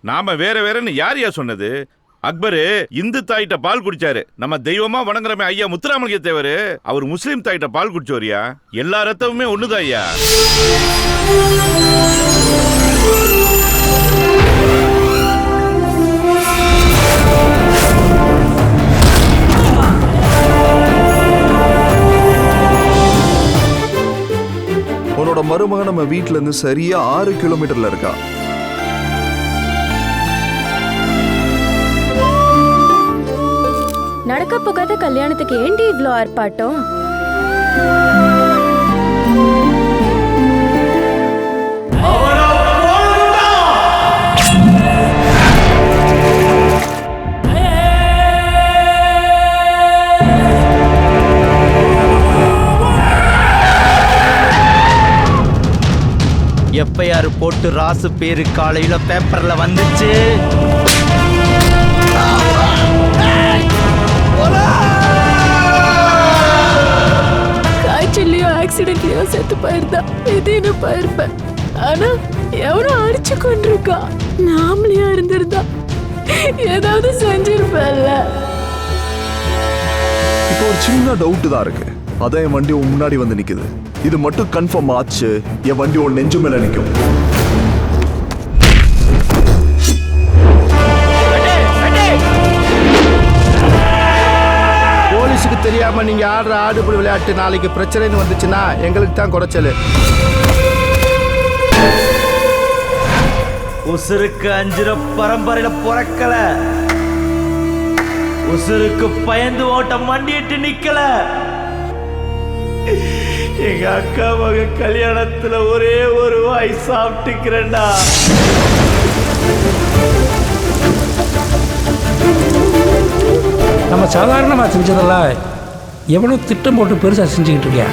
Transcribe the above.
நாம வேற வேறன்னு யார் யா சொன்னது? அக்பரு இந்து தாயிட்ட பால் குடிச்சாரு. நம்ம தெய்வமா வணங்குறமே ஐயா முத்துராமலிங்க தேவர். அவர் முஸ்லீம் தாயிட்ட பால் குடிச்சோரியா எல்லா ரத்தமுமே ஒண்ணுதான் ஐயா. உன்னோட மருமகன் நம்ம வீட்டிலேருந்து இருந்து சரியா ஆறு கிலோமீட்டர்ல இருக்கா? போகாத கல்யாணத்துக்கு ஏண்டி இவ்வளோ ஆர்ப்பாட்டம்? எஃப்ஐஆர் போட்டு ராசு பேரு காலையில பேப்பர்ல வந்துச்சு? ஆக்சிடென்ட்லயோ செத்து போயிருந்தா எதின்னு போயிருப்பேன். ஆனா எவனோ அடிச்சு கொண்டிருக்கா நாமளையா இருந்திருந்தா ஏதாவது செஞ்சிருப்பேன்ல. இப்போ ஒரு சின்ன டவுட் தான் இருக்கு. அதான் என் வண்டி உன் முன்னாடி வந்து நிக்குது. இது மட்டும் கன்ஃபார்ம் ஆச்சு என் வண்டி உன் நெஞ்சு மேல நிக்கும். தெரியாம நீங்க ஆடுற ஆடுபுடி விளையாட்டு நாளைக்கு பிரச்சனைன்னு வந்துச்சுன்னா எங்களுக்கு தான் குறைச்சல். உசுருக்கு அஞ்சிர பரம்பரையில பிறக்கல. உசுருக்கு பயந்து ஓட்ட மண்டிட்டு நிக்கல. எங்க அக்கா மக கல்யாணத்துல ஒரே ஒரு வாய் சாப்பிட்டுக்கிறேன்டா. நம்ம சாதாரணமாக செஞ்சதெல்லாம் எவனோ திட்டம் போட்டு பெருசாக செஞ்சுக்கிட்டு இருக்கேன்